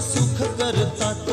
सुख करतात.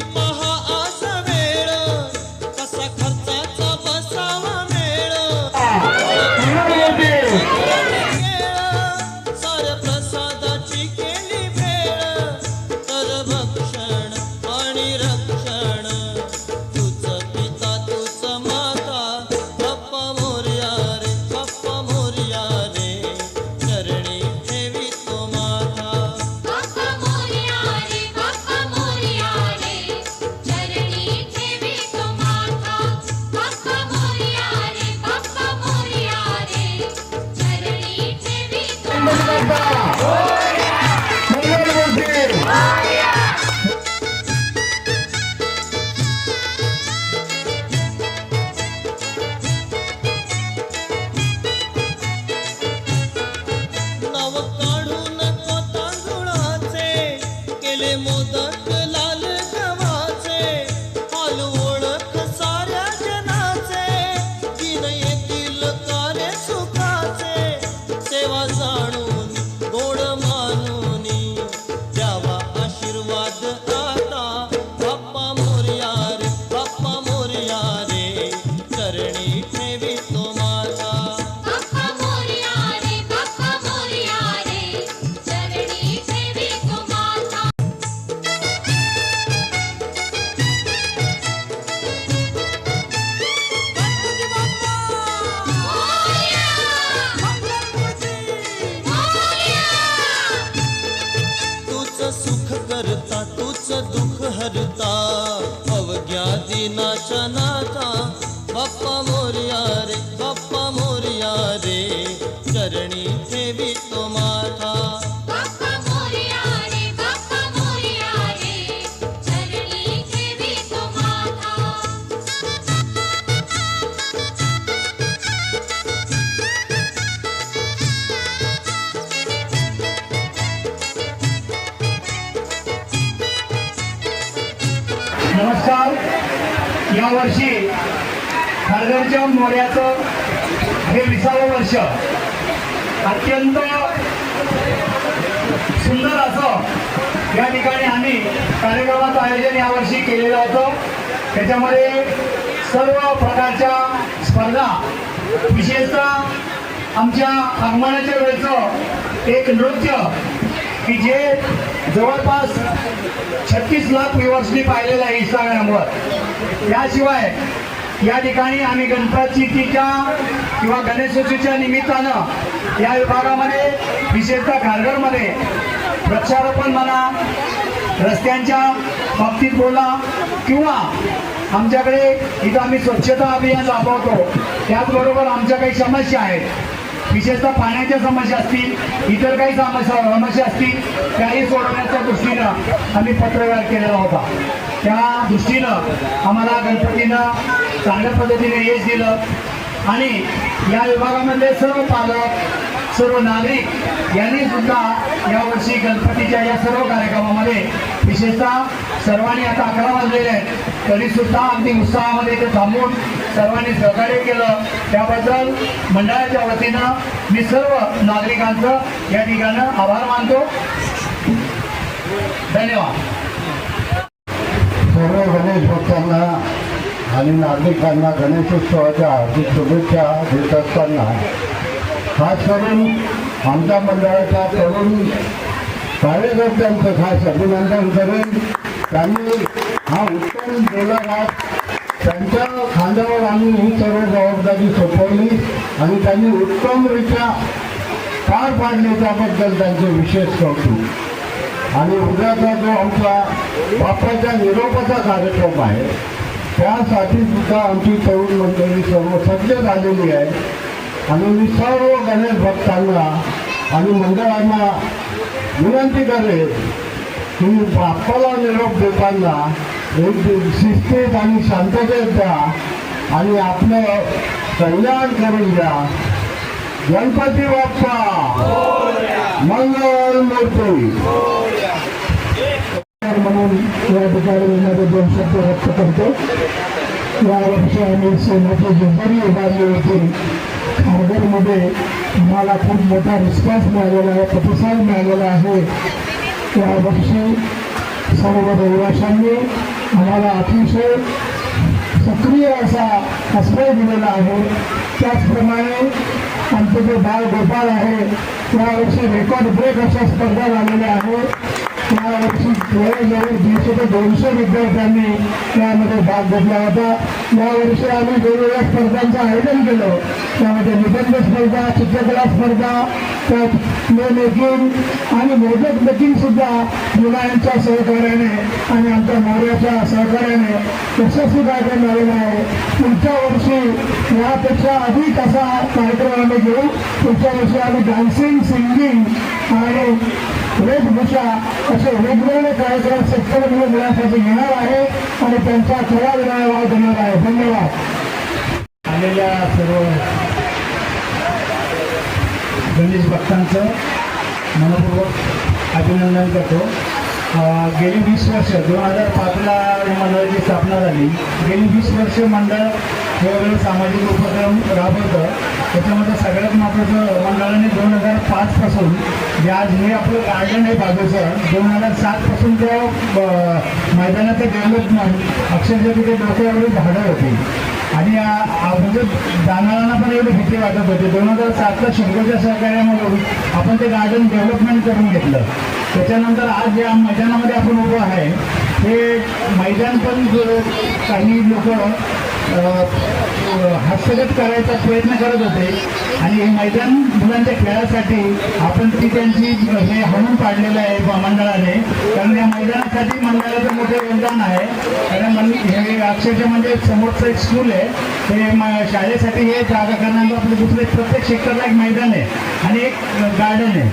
Fatima केले मोदक लाल गव्हाचे हाल ओळख साऱ्या जनाचे दिन येतील कार्य सुखाचे सेवा जाणून गोड मानून द्यावा आशीर्वाद आता. बाप्पा मोरया रे बाप्पा मोरया रे चरणी ठेवी तो माझा. करता तूच नमस्कार यावर्षी खारघरच्या मोऱ्याचं हे विसावं वर्ष अत्यंत सुंदर असं या ठिकाणी आम्ही कार्यक्रमाचं आयोजन यावर्षी केलेलं होतं. त्याच्यामध्ये सर्व प्रकारच्या स्पर्धा विशेषतः आमच्या आगमनाच्या वेळेचं एक नृत्य की जे जवळपास छत्तीस लाख व्ह्युअर्सनी पाहिलेलं आहे इंस्टाग्रामवर याशिवाय या ठिकाणी आम्ही गणपतीच्या किंवा गणेशोत्सवच्या निमित्तानं या विभागामध्ये विशेषतः खारघरमध्ये वृक्षारोपण म्हणा रस्त्यांच्या बाबतीत बोला किंवा आमच्याकडे इथं आम्ही स्वच्छता अभियान राबवतो त्याचबरोबर आमच्या काही समस्या आहेत. विशेषतः पाण्याच्या समस्या असतील इतर काही समस्या समस्या असतील त्याही सोडवण्याच्या दृष्टीनं आम्ही पत्रव्यवहार केलेला होता. त्या दृष्टीनं आम्हाला गणपतीनं चांगल्या पद्धतीने यश दिलं आणि या विभागामधले सर्व पालक सर्व नागरिक यांनी सुद्धा यावर्षी गणपतीच्या या सर्व कार्यक्रमामध्ये विशेषतः सर्वांनी आता अकरा वाजलेले आहेत तरीसुद्धा अगदी उत्साहामध्ये ते थांबून सर्वांनी सहकार्य केलं. त्याबद्दल मंडळाच्या वतीनं मी सर्व नागरिकांचं या ठिकाणी आभार मानतो. धन्यवाद. सर्व गणेश भक्तांना आणि नागरिकांना गणेशोत्सवाच्या हार्दिक शुभेच्छा देत असताना खास करून आमच्या मंडळाच्या तरुण कार्यकर्त्यांचं खास अभिनंदन करेन. त्यांनी हा उत्तम गोलाघात त्यांच्या खांद्यावर आम्ही ही सर्व जबाबदारी सोपवली आणि त्यांनी उत्तमरित्या पार पाडली त्याबद्दल त्यांचे विशेष कौतुक. आणि उद्याचा जो आमचा बाप्पाच्या निरोपाचा कार्यक्रम आहे त्यासाठी सुद्धा आमची तरुण मंडळी सर्व सज्ज झालेली आहे. आणि मी सर्व गणेश भक्तांना आणि मंडळांना विनंती करेल की बाप्पाला निरोप देताना शिस्तीत आणि शांततेत द्या आणि आपलं कल्याण करून द्या. गणपती बाप्पा! मंगळ मूर्ती! म्हणून या ठिकाणी येणारे दोन शब्द व्यक्त करतो. यावर्षी आम्ही सेनेची झुंबरी उभारली होती. खारघरमध्ये आम्हाला खूप मोठा रिस्पॉन्स मिळालेला आहे प्रतिसाद मिळालेला आहे. यावर्षी सर्व रहिवाशांनी आम्हाला अतिशय सक्रिय असा आश्रय दिलेला आहे. त्याचप्रमाणे आमचे जे बाळ गोपाळ आहे यावर्षी रेकॉर्ड ब्रेक अशा स्पर्धा झालेल्या आहेत. यावर्षी जवळजवळ दीडशे ते दोनशे विद्यार्थ्यांनी यामध्ये भाग घेतला होता यावर्षी आम्ही वेगवेगळ्या स्पर्धांचं आयोजन केलं त्यामध्ये निबंध स्पर्धा चित्रकला स्पर्धा त्यात प्ले मेकिंग आणि मोदक मेकिंग सुद्धा मुलांच्या सहकार्याने आणि आमच्या मोर्याच्या सहकार्याने यशस्वी कार्यक्रम झालेला आहे पुढच्या वर्षी यापेक्षा अधिक असा कार्यक्रम आम्ही घेऊ पुढच्या वर्षी आम्ही डान्सिंग सिंगिंग आणि वेशभूषा असे वेगवेगळे कार्यक्रम शेतकरी मुलांसाठी घेणार आहे आणि त्यांचा थोडा वेळा वाव देणार आहे. धन्यवाद. आलेल्या सर्व गणेश भक्तांचं मनपूर्वक अभिनंदन करतो. गेली वीस वर्ष दोन हजार पाचला मंडळाची स्थापना झाली. गेली वीस वर्ष मंडळ वेगवेगळे सामाजिक उपक्रम राबवतं. त्याच्यामध्ये सगळ्यात महत्त्वाचं मंडळाने दोन हजार पाचपासून जे आज हे आपलं गार्डन आहे बाजूचं दोन हजार सातपासून त्या अं, मैदानाचं डेव्हलपमेंट अक्षरशः तिथे डोक्यावर झाडं होती. आणि म्हणजे जाणाऱ्यांना पण एवढी भीती वाटत होती. दोन हजार सातला शिंगोच्या सहकार्यामधून आपण ते गार्डन डेव्हलपमेंट करून घेतलं. त्याच्यानंतर आज या मैदानामध्ये आपण उभं आहे. हे मैदान पण काही लोक हस्तगत करायचा प्रयत्न करत होते. आणि हे मैदान मुलांच्या खेळासाठी आपण ती त्यांची हे हणून पाडलेलं आहे मंडळाने. कारण या मैदानासाठी मंडळाचं मोठं योगदान आहे. कारण हे अक्षरशः म्हणजे समोरचं एक स्कूल आहे. ते शाळेसाठी हे जागा करणार आपलं दुसरे प्रत्येक सेक्टरला एक मैदान आहे. आणि एक गार्डन आहे.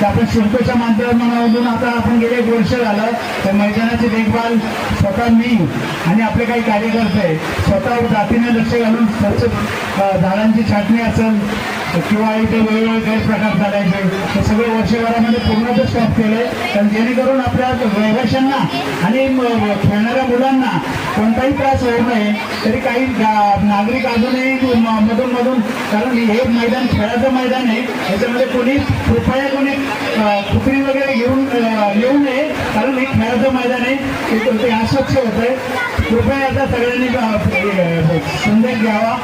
तर आपण शिल्पच्या माध्यमातून आता आपण गेले एक वर्ष झालं. तर मैदानाची देखभाल स्वतः मी आणि आपले काही कार्यकर्ते स्वतः जातीने लक्ष घालून स्वच्छ झाडांची छाटणी असेल किंवा इथे वेगवेगळे गैरप्रकार चालायचे हे सगळे वर्षभरामध्ये पूर्णतः स्टॉप केले. कारण जेणेकरून आपल्या रहिवाशांना आणि खेळणाऱ्या मुलांना कोणताही त्रास होऊ नये. तरी काही गा- नागरिक अजूनही मधून मधून कारण हे मैदान खेळाचं मैदान आहे. याच्यामध्ये कोणी कृपया कोणी अ, वगैरे घेऊन येऊ नये. कारण हे खेळाचं मैदान आहे. ते- ते अस्वच्छ होत आहे कृपया आता सगळ्यांनी संदेश घ्यावा.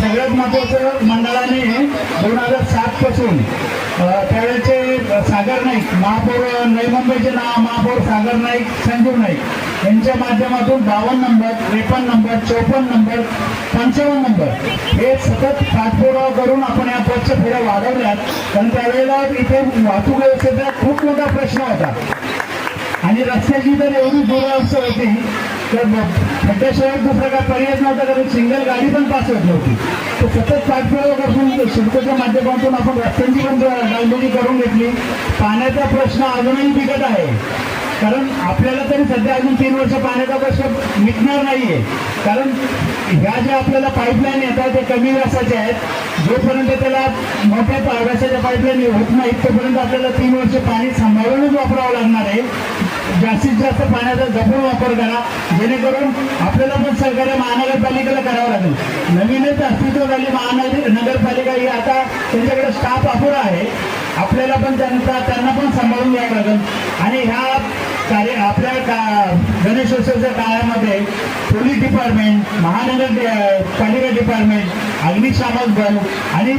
सगळ्यात महत्त्वाचं मंडळाने दोन हजार सातपासून अ, त्यावेळेचे सागर नाईक महापौर नवी मुंबईचे नाव महापौर सागर नाईक संजीव नाईक यांच्या माध्यमातून बावन्न नंबर त्रेपन्न नंबर चौपन्न नंबर पंचावन्न नंबर हे सतत पाठपुरावा करून आपण या पक्ष फेऱ्या वाढवल्यात. कारण त्यावेळेला इथे वाहतूक व्यवस्थेचा खूप मोठा प्रश्न होता. आणि रस्त्याची तर एवढी दुरावस्था होती. तर खड्ड्याशिवाय दुसरा काय पर्याय नव्हता कारण सिंगल गाडी पण पास होत नव्हती. तर सतत पाठपुरावा करून शिल्पच्या माध्यमातून आपण रस्त्यांची पण डागडुजी करून घेतली. पाण्याचा प्रश्न अजूनही बिकट आहे. कारण आपल्याला तरी सध्या अजून तीन वर्ष पाण्याचा प्रश्न मिटणार नाहीये. कारण ह्या ज्या आपल्याला पाईपलाईन येतात ते कमी व्यासाच्या आहेत. जोपर्यंत त्याला मोठ्या व्यासाच्या पाईपलाईन होत नाहीत तोपर्यंत आपल्याला तीन वर्ष पाणी सांभाळूनच वापरावं लागणार आहे. जास्तीत जास्त पाण्याचा जपून वापर करा जेणेकरून आपल्याला पण सहकार्य महानगरपालिकेला करावं लागेल. नवीनच अस्तित्व झाली महानगर नगरपालिका ही आता त्यांच्याकडे स्टाफ अपुरा आहे. आपल्याला पण त्यांचा त्यांना पण सांभाळून घ्यावं लागेल. आणि ह्या कार्य आपल्या का गणेशोत्सवाच्या काळामध्ये पोलीस डिपार्टमेंट महानगर पालिका डिपार्टमेंट अग्निशामक दल आणि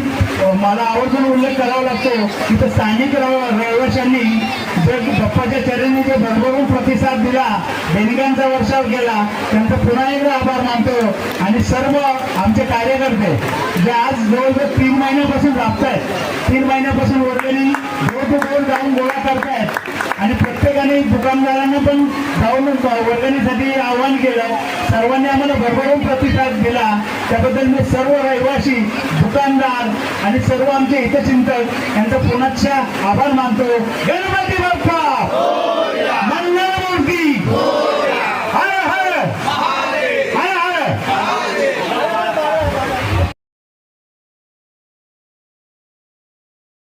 मला आवर्जून उल्लेख करावा लागतो की तर स्थानिक रहिवाशांनी जे बाप्पाच्या चरणी जे भरभरून प्रतिसाद दिला देणग्यांचा वर्षाव केला त्यांचा पुन्हा एकदा आभार मानतो. आणि सर्व आमचे कार्यकर्ते जे आज जवळजवळ तीन महिन्यापासून राबत आहेत तीन महिन्यापासून वर्गणी रोज जाऊन गोळा करतायत. आणि प्रत्येकाने दुकानदारांना पण जाऊन वर्गणीसाठी आवाहन केलं. सर्वांनी आम्हाला भरभरून प्रतिसाद दिला. त्याबद्दल मी सर्व रहिवासी दुकानदार आणि सर्व आमचे हितचिंतक यांचा पुनश्च आभार मानतो. गणपती बाप्पा!